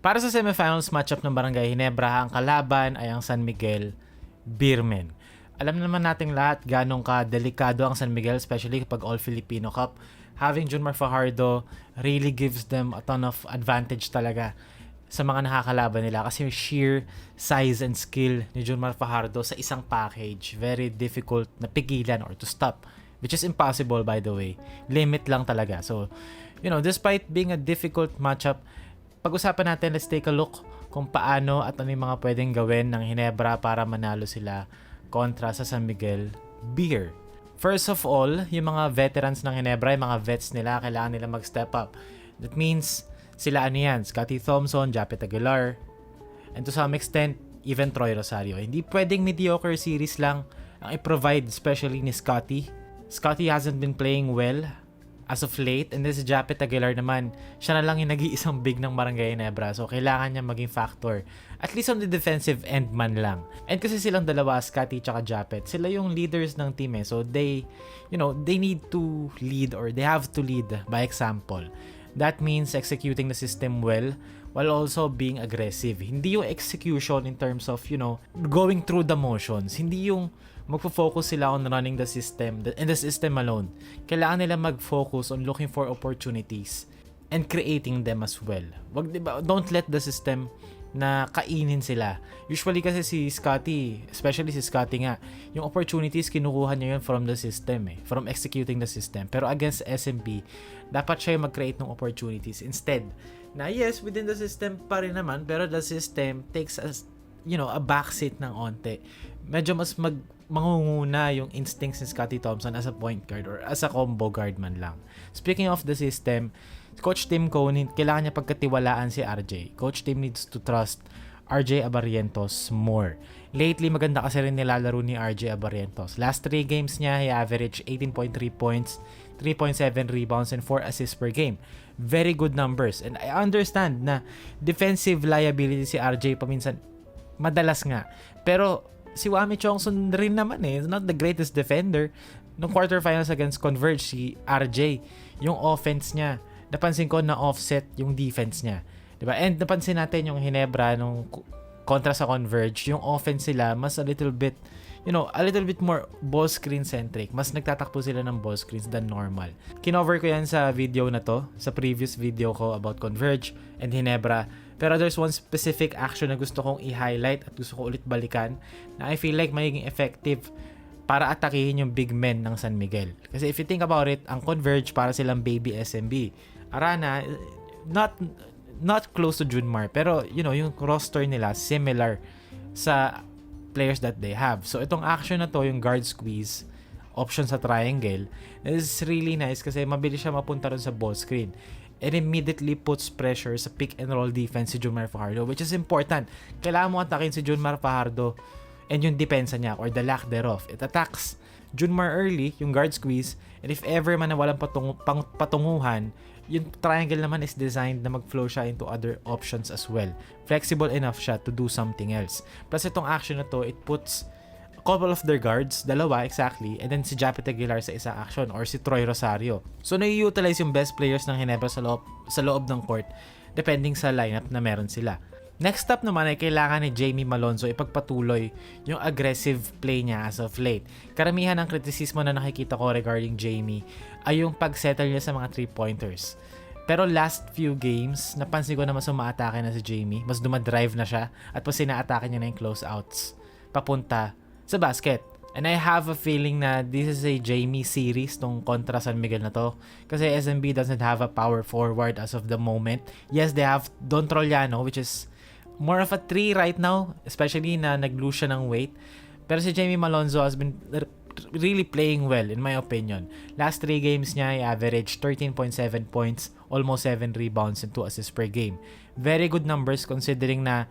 Para sa semifinals matchup ng Barangay Hinebra, ang kalaban ay ang San Miguel Beermen. Alam naman nating lahat ganong ka delikado ang San Miguel, especially kapag All Filipino Cup. Having Junmar Fajardo really gives them a ton of advantage talaga sa mga nakakalaban nila kasi sheer size and skill ni Junmar Fajardo sa isang package. Very difficult na pigilan or to stop. Which is impossible by the way. Limit lang talaga. So, you know, despite being a difficult matchup, pag-usapan natin, let's take a look kung paano at ano yung mga pwedeng gawin ng Hinebra para manalo sila kontra sa San Miguel Beer. First of all, yung mga veterans ng Hinebra, yung mga vets nila, kailangan nila mag-step up. That means, sila ano yan, Scotty Thompson, Japet Aguilar, and to some extent, even Troy Rosario. Hindi pwedeng mediocre series lang ang i-provide, especially ni Scotty. Scotty hasn't been playing well as of late, and this si Japet Aguilar naman, siya na lang yung nag-iisang big ng Barangay Nebra, so kailangan niya maging factor. At least on the defensive end man lang. And kasi silang dalawa, Scotty tsaka Japet, sila yung leaders ng team eh, so they, you know, they need to lead or they have to lead by example. That means executing the system well while also being aggressive. Hindi yung execution in terms of, you know, going through the motions. Hindi yung magfo-focus sila on running the system and the system alone. Kailangan nila mag-focus on looking for opportunities and creating them as well. Wag, diba, don't let the system na kainin sila. Usually kasi si Scotty, especially si Scotty nga, yung opportunities kinukuha niya yun from the system eh, from executing the system. Pero against SMB, dapat siya yung mag-create ng opportunities. Instead, na yes, within the system pa rin naman, pero the system takes us, you know, a backseat ng onte. Medyo mas mag mangunguna yung instincts ni Scotty Thompson as a point guard or as a combo guard man lang. Speaking of the system, Coach Tim Cohn, kailangan niya pagkatiwalaan si RJ. Coach Tim needs to trust RJ Abarientos more. Lately, maganda kasi rin nilalaro ni RJ Abarientos. Last 3 games niya, he averaged 18.3 points, 3.7 rebounds, and 4 assists per game. Very good numbers. And I understand na defensive liability si RJ paminsan, madalas nga. Pero si Wami Chongson rin naman eh. Not the greatest defender. Nung quarterfinals against Converge, si RJ, yung offense niya, napansin ko na offset yung defense niya. 'Di ba? And napansin natin yung Hinebra nung kontra sa Converge, yung offense sila mas a little bit you know, a little bit more ball screen centric. Mas nagtatakbo sila ng ball screens than normal. Kinover ko yan sa video na to, sa previous video ko about Converge and Hinebra. Pero there's one specific action na gusto kong i-highlight at gusto ko ulit balikan na I feel like magiging effective para atakihin yung big men ng San Miguel. Kasi if you think about it, ang Converge para silang baby SMB. Arana, not not close to Junmar, pero you know, yung roster nila similar sa players that they have. So itong action na to, yung guard squeeze, option sa triangle, is really nice kasi mabilis siya mapunta ron sa ball screen. It immediately puts pressure sa pick and roll defense si Junmar Fajardo, which is important. Kailangan mo atakin si Junmar Fajardo and yung depensa niya or the lack thereof. It attacks Junmar early, yung guard squeeze, and if ever man na walang patung- pang- patunguhan, yung triangle naman is designed na mag-flow siya into other options as well. Flexible enough siya to do something else. Plus itong action na to, it puts a couple of their guards, dalawa exactly, and then si Japet Aguilar sa isang action or si Troy Rosario. So nai-utilize yung best players ng Hinebra sa loob, sa loob ng court depending sa lineup na meron sila. Next up naman ay kailangan ni Jamie Malonzo ipagpatuloy yung aggressive play niya as of late. Karamihan ng kritisismo na nakikita ko regarding Jamie ay yung pag-settle niya sa mga 3-pointers. Pero last few games, napansin ko na mas umaatake na si Jamie. Mas dumadrive na siya at mas sinaatake niya na yung closeouts papunta sa basket. And I have a feeling na this is a Jamie series tong kontra San Miguel na to. Kasi SMB doesn't have a power forward as of the moment. Yes, they have Don Trollano which is more of a 3 right now, especially na nag-lose siya ng weight. Pero si Jamie Malonzo has been really playing well in my opinion. Last 3 games niya, he averaged 13.7 points, almost 7 rebounds and 2 assists per game. Very good numbers considering na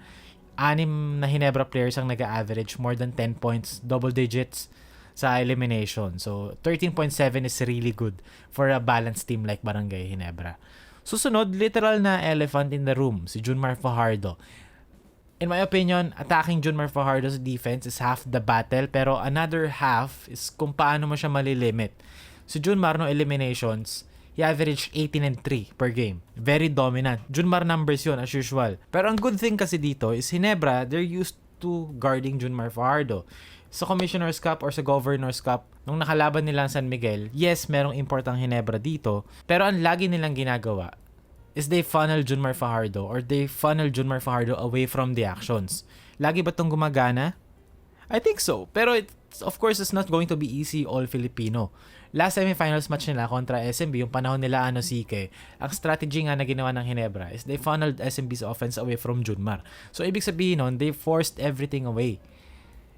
anim na Hinebra players ang nag-average more than 10 points, double digits sa elimination. So 13.7 is really good for a balanced team like Barangay Hinebra. Susunod, literal na elephant in the room, si Junmar Fajardo in my opinion, attacking Junmar Fajardo's defense is half the battle, pero another half is kung paano mo siya malilimit. Si Junmar no eliminations, he averaged 18 and 3 per game. Very dominant. Junmar numbers yun as usual. Pero ang good thing kasi dito is Hinebra, they're used to guarding Junmar Fajardo. Sa Commissioner's Cup or sa Governor's Cup, nung nakalaban nila ang San Miguel, yes, merong importantang Hinebra dito. Pero ang lagi nilang ginagawa is they funnel Junmar Fajardo or they funnel Junmar Fajardo away from the actions. Lagi ba itong gumagana? I think so. Pero it's, of course, it's not going to be easy all Filipino. Last semifinals match nila kontra SMB, yung panahon nila ano Sike, ang strategy nga na ginawa ng Hinebra is they funneled SMB's offense away from Junmar. So, ibig sabihin nun, they forced everything away.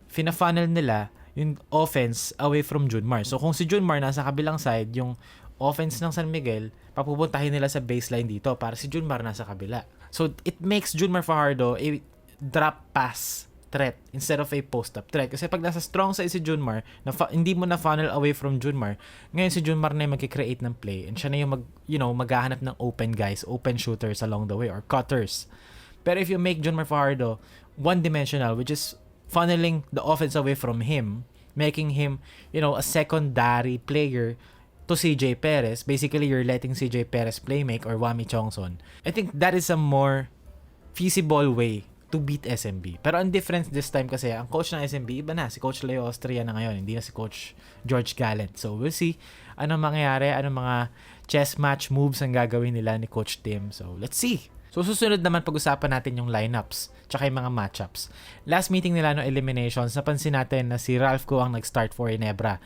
Fina-funnel nila yung offense away from Junmar. So, kung si Junmar nasa kabilang side, yung offense ng San Miguel, papupuntahin nila sa baseline dito para si Junmar nasa kabila. So, it makes Junmar Fajardo a drop pass threat instead of a post-up threat. Kasi pag nasa strong side si Junmar, na fa- hindi mo na funnel away from Junmar, ngayon si Junmar na yung mag-create ng play and siya na yung mag, you know, maghahanap ng open guys, open shooters along the way or cutters. Pero if you make Junmar Fajardo one-dimensional, which is funneling the offense away from him, making him, you know, a secondary player to CJ Perez. Basically, you're letting CJ Perez play make or Wami Chongson. I think that is a more feasible way to beat SMB. Pero ang difference this time kasi, ang coach ng SMB, iba na. Si Coach Leo Austria na ngayon. Hindi na si Coach George Gallant. So, we'll see anong mangyayari, anong mga chess match moves ang gagawin nila ni Coach Tim. So, let's see. So, susunod naman pag-usapan natin yung lineups tsaka yung mga matchups. Last meeting nila no eliminations, napansin natin na si Ralph Go ang nag-start for Inebra.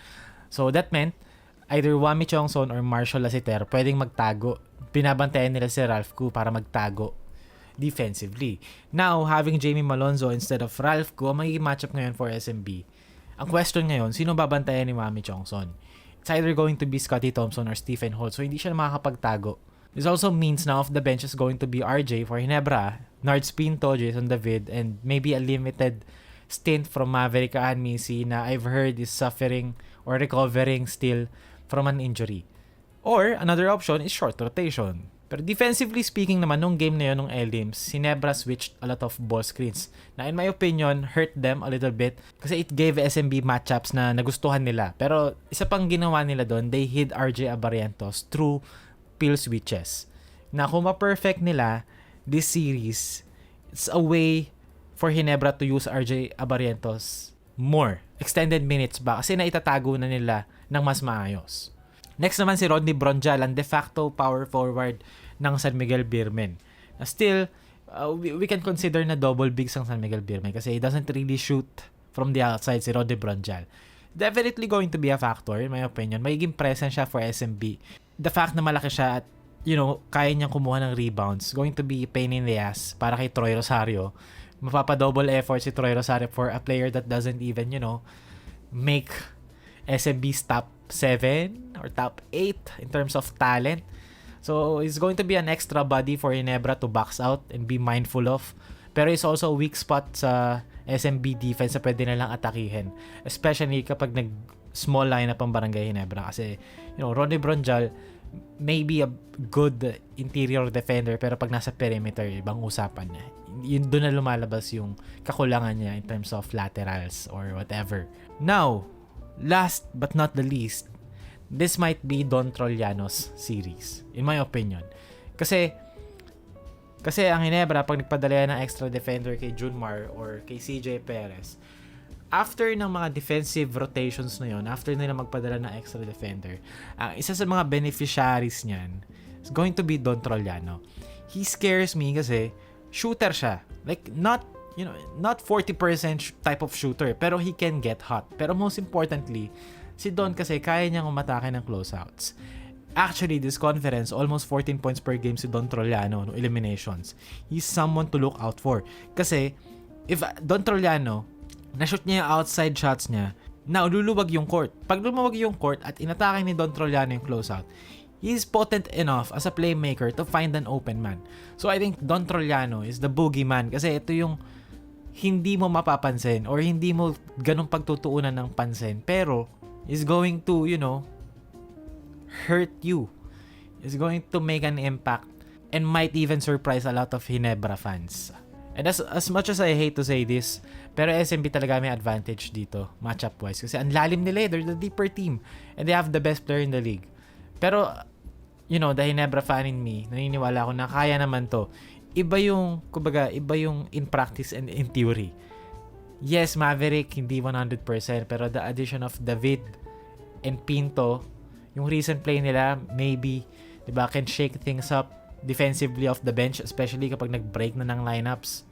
So, that meant either Wami Chongson or Marshall Lasiter pwedeng magtago. Binabantayan nila si Ralph Go para magtago defensively. Now, having Jamie Malonzo instead of Ralph Go, ang magiging matchup ngayon for SMB. Ang question ngayon, sino babantayan ni Wami Chongson? It's either going to be Scotty Thompson or Stephen Holt, so hindi siya makakapagtago. This also means now off the bench is going to be RJ for Hinebra, Nards Pinto, Jason David, and maybe a limited stint from Maverick Anmisi na I've heard is suffering or recovering still from an injury. Or another option is short rotation. Pero defensively speaking naman, nung game na yun, nung Elims, si Nebra switched a lot of ball screens. Na in my opinion, hurt them a little bit kasi it gave SMB matchups na nagustuhan nila. Pero isa pang ginawa nila doon, they hid RJ Abarientos through pill switches. Na kung ma-perfect nila this series, it's a way for Hinebra to use RJ Abarientos more. Extended minutes ba? Kasi naitatago na nila ng mas maayos. Next naman si Rodney Bronjal, ang de facto power forward ng San Miguel Beermen. Na still, uh, we, we can consider na double bigs ang San Miguel Beermen kasi he doesn't really shoot from the outside si Rodney Bronjal. Definitely going to be a factor in my opinion. Magiging present siya for SMB. The fact na malaki siya at you know, kaya niyang kumuha ng rebounds, going to be pain in the ass para kay Troy Rosario. Mapapa-double effort si Troy Rosario for a player that doesn't even, you know, make SMB's top 7 or top 8 in terms of talent. So, it's going to be an extra body for Inebra to box out and be mindful of. Pero it's also a weak spot sa SMB defense na pwede nilang atakihin. Especially kapag nag small lineup ang Barangay Ginebra. Kasi, you know, Ronnie Bronjal may be a good interior defender pero pag nasa perimeter, ibang usapan niya. Yun doon na lumalabas yung kakulangan niya in terms of laterals or whatever. Now, last but not the least, this might be Don Trollanos series, in my opinion. Kasi, kasi ang Hinebra, pag nagpadala ng extra defender kay Junmar or kay CJ Perez, after ng mga defensive rotations na yon, after nila magpadala ng extra defender, ang isa sa mga beneficiaries niyan is going to be Don Trollano. He scares me kasi shooter siya. Like, not you know, not 40% type of shooter, pero he can get hot. Pero most importantly, si Don kasi kaya niyang umatake ng closeouts. Actually, this conference, almost 14 points per game si Don Trollano, no, eliminations. He's someone to look out for. Kasi, if Don Trollano, na-shoot niya yung outside shots niya, na luluwag yung court. Pag lumuwag yung court at inatake ni Don Trollano yung closeout, he's potent enough as a playmaker to find an open man. So I think Don Trollano is the boogeyman kasi ito yung hindi mo mapapansin or hindi mo ganun pagtutuunan ng pansin pero is going to, you know, hurt you. Is going to make an impact and might even surprise a lot of Hinebra fans. And as, as much as I hate to say this, pero SMB talaga may advantage dito, matchup wise. Kasi ang lalim nila eh. They're the deeper team. And they have the best player in the league. Pero, you know, the Hinebra fan in me, naniniwala ako na kaya naman to. Iba yung, kumbaga, iba yung in practice and in theory. Yes, Maverick, hindi 100%, pero the addition of David and Pinto, yung recent play nila, maybe, di ba, can shake things up defensively off the bench, especially kapag nag-break na ng lineups.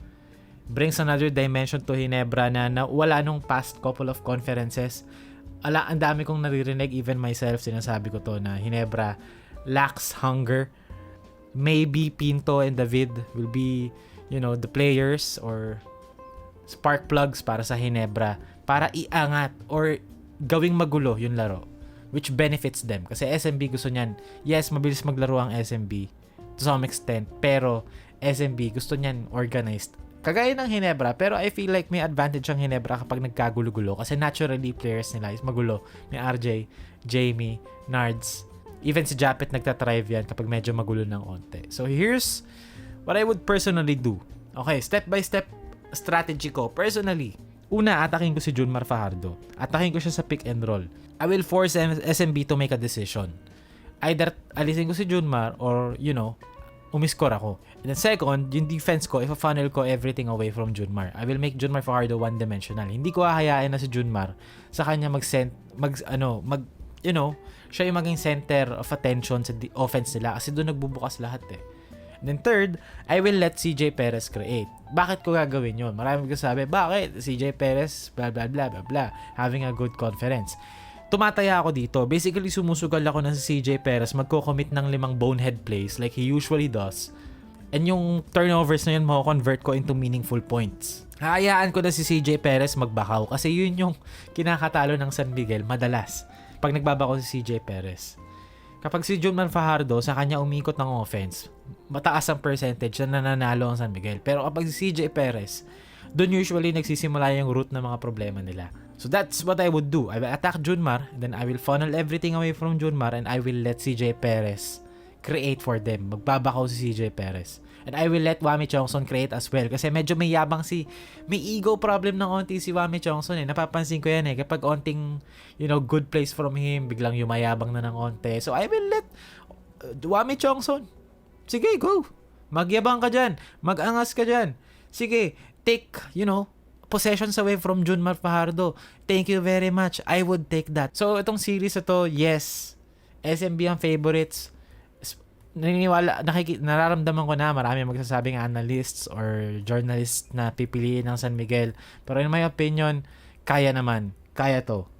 Brings another dimension to Hinebra na, na wala nung past couple of conferences. Ala, ang dami kong naririnig, even myself, sinasabi ko to na Hinebra lacks hunger. Maybe Pinto and David will be, you know, the players or spark plugs para sa Hinebra para iangat or gawing magulo yung laro which benefits them. Kasi SMB gusto niyan. Yes mabilis maglaro ang SMB to some extent pero SMB gusto niyan organized. Kagaya ng Hinebra pero I feel like may advantage ang Hinebra kapag nagkagulo-gulo kasi naturally players nila is magulo. Ni RJ, Jamie, Nards even si Japet nagtatrive yan kapag medyo magulo ng onte so here's what I would personally do okay step by step strategy ko personally una atakin ko si Junmar Fajardo atakin ko siya sa pick and roll I will force SMB to make a decision either alisin ko si Junmar or you know umiskor ako. And then second, yung defense ko, ifa-funnel ko everything away from Junmar. I will make Junmar Fajardo one-dimensional. Hindi ko hahayaan na si Junmar sa kanya mag mag ano, mag you know, siya yung maging center of attention sa offense nila kasi doon nagbubukas lahat eh. And then third, I will let CJ Perez create. Bakit ko gagawin yun? Marami sabi, bakit? CJ Perez, blah, blah, blah, blah, blah. Having a good conference. Tumataya ako dito. Basically, sumusugal ako na si CJ Perez magko-commit ng limang bonehead plays like he usually does. And yung turnovers na yun, mako-convert ko into meaningful points. Hayaan ko na si CJ Perez magbakaw kasi yun yung kinakatalo ng San Miguel madalas pag nagbabako si CJ Perez. Kapag si Junman Fajardo sa kanya umikot ng offense, mataas ang percentage na nananalo ang San Miguel. Pero kapag si CJ Perez, doon usually nagsisimula yung root ng mga problema nila. So that's what I would do. I will attack Junmar, then I will funnel everything away from Junmar and I will let CJ Perez create for them. Magbabakaw si CJ Perez. And I will let Wami Chongson create as well. Kasi medyo may yabang si... May ego problem ng onti si Wami Chongson eh. Napapansin ko yan eh. Kapag onting, you know, good plays from him, biglang yumayabang na ng onte. So I will let uh, Wami Chongson. Sige, go. Magyabang ka dyan. Mag-angas ka dyan. Sige, take, you know, possessions away from Junmar Fajardo. Thank you very much. I would take that. So, itong series na to, yes, SMB ang favorites. Naniniwala, nakiki, nararamdaman ko na marami magsasabing analysts or journalists na pipiliin ng San Miguel. Pero in my opinion, kaya naman. Kaya to.